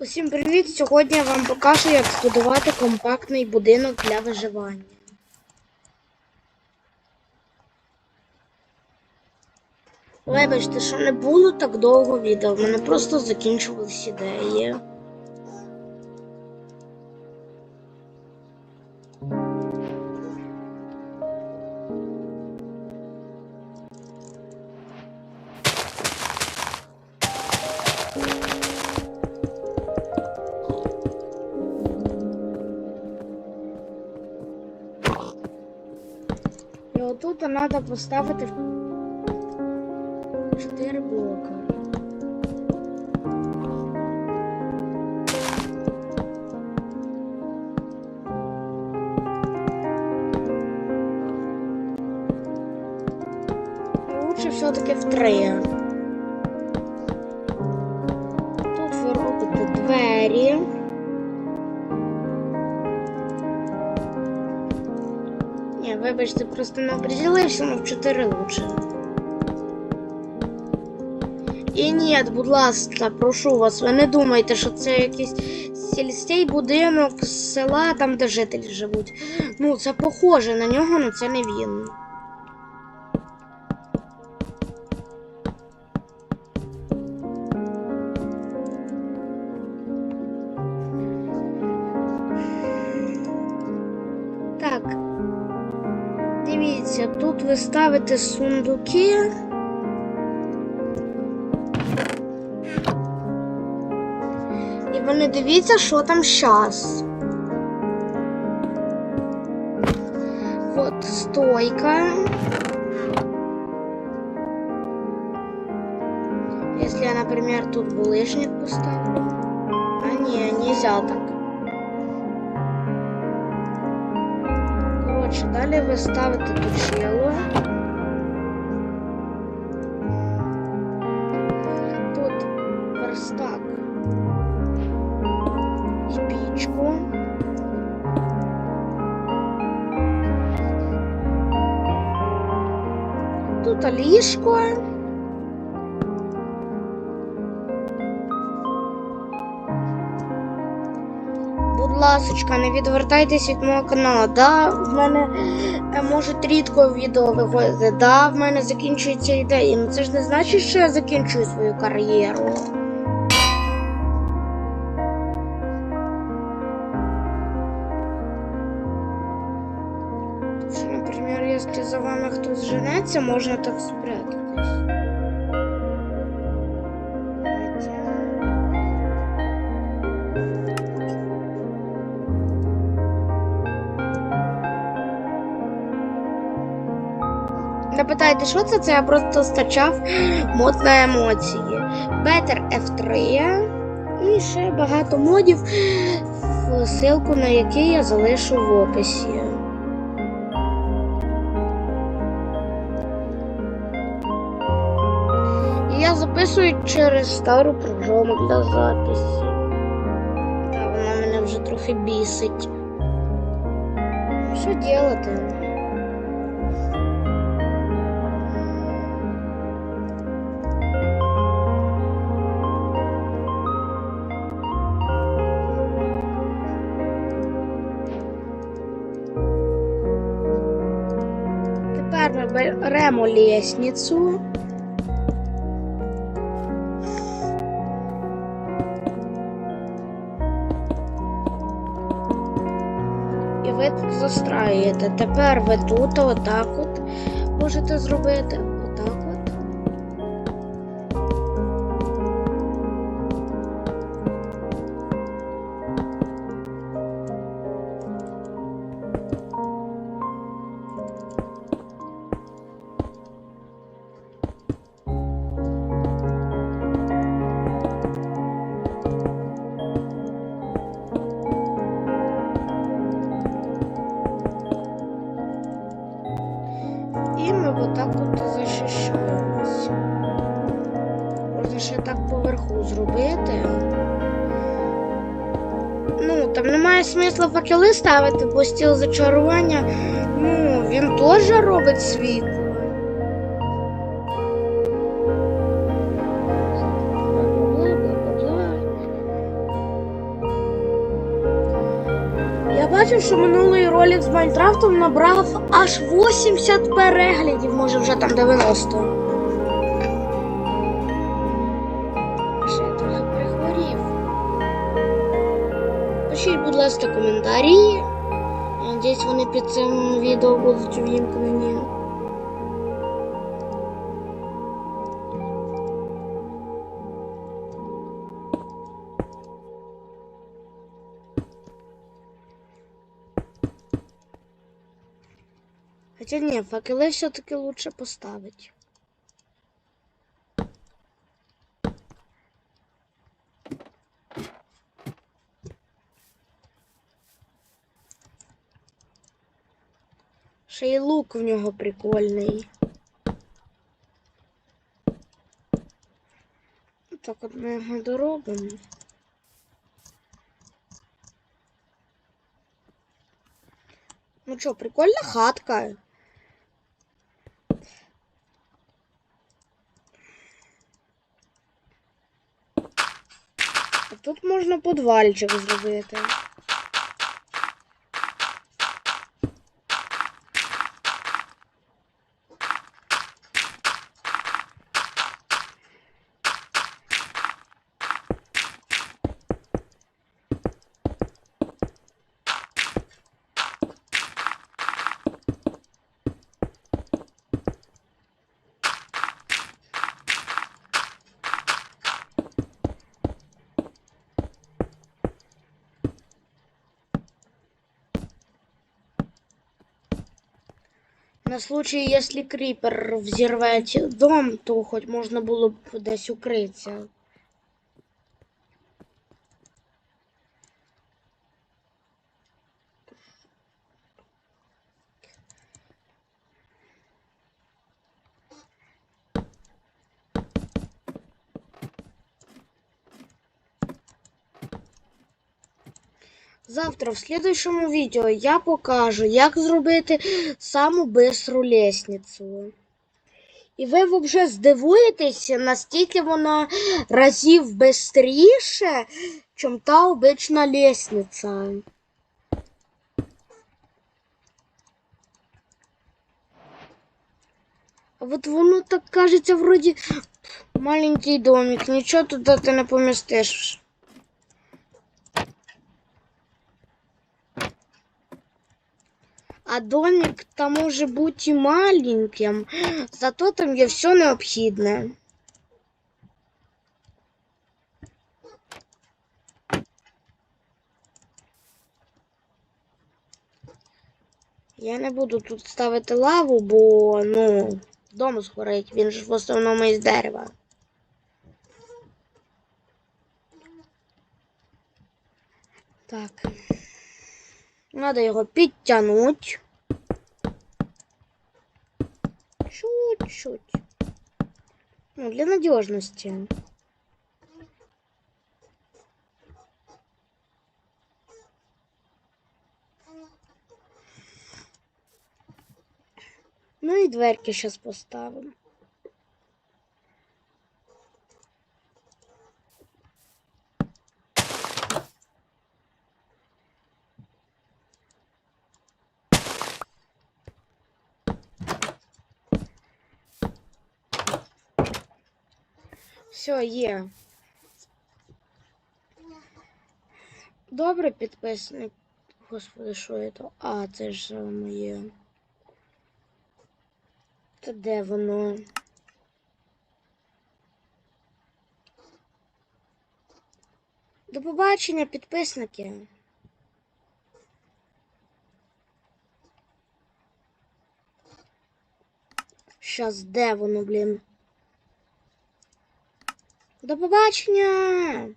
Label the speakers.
Speaker 1: Усім привіт! Сьогодні я вам покажу, як збудувати компактний будинок для виживання. Вибачте, що не було так довго відео, в мене просто закінчувались ідеї. І отут треба поставити 4 блока. Лучше все-таки в три. Тут ви двері. Вибачте, просто не определився, але в 4 лучше. І ні, будь ласка, прошу вас, ви не думайте, що це якийсь сільський будинок з села, там, де жителі живуть. Ну, це похоже на нього, але це не він. Тут ви ставите сундуки. І ви не дивіться, що там щас. От стойка. Если я, например, тут булыжник поставлю. А не, нельзя так. Коротше, далі ви ставите точило. Тут верстак і пічку. Тут ліжко. Ласочка, не відвертайтесь від мого каналу. Да, в мене е, може рідко відео виходити. Да, в мене закінчуються ідеї. Ну це ж не значить, що я закінчую свою кар'єру. Що, наприклад, якщо за вами хтось женеться, можна так спрятатись. Не питайте, що це? Це я просто стачав мод на емоції. Better F3 і ще багато модів, ссылку на які я залишу в описі. Я записую через стару програму для записі. Та вона мене вже трохи бісить. Що делати? Тепер ми беремо лісницю. І ви тут застраюєте. Тепер ви тут отак от можете зробити. Тобто там немає смисла факели ставити, бо стіл зачарування ну, він теж робить світ. Я бачив, що минулий ролик з Майнкрафтом набрав аж 80 переглядів, може вже там 90. Коментарі. Я вони під цим відео будуть увімкнені. Хотя ні, факели все-таки лучше поставить. Ще й лук в нього прикольний. Так от ми його доробимо. Ну що, прикольна хатка. А тут можна подвальчик зробити. На случай, если крипер взірветь дом, то хоч можна було б десь укритися. Завтра в следующому відео я покажу, як зробити саму бистру лестницю. І ви вже здивуєтесь, наскільки вона разів бистріше, чим та обична лестниця. А от воно так кажеться, вроді маленький домик, нічого туди ти не помістиш. А домик там може бути і маленьким, зато там є все необхідне. Я не буду тут ставити лаву, бо ну, дом згорить, він ж в основному із дерева. Так. Надо його підтягнути. Чуть-чуть. Ну, для надежности. Ну і дверки зараз поставимо. Все, є. Добре, підписник. Господи, що це? А, це ж е, моє. Та де воно? До побачення, підписники. Щас, де воно, блін? До побачення!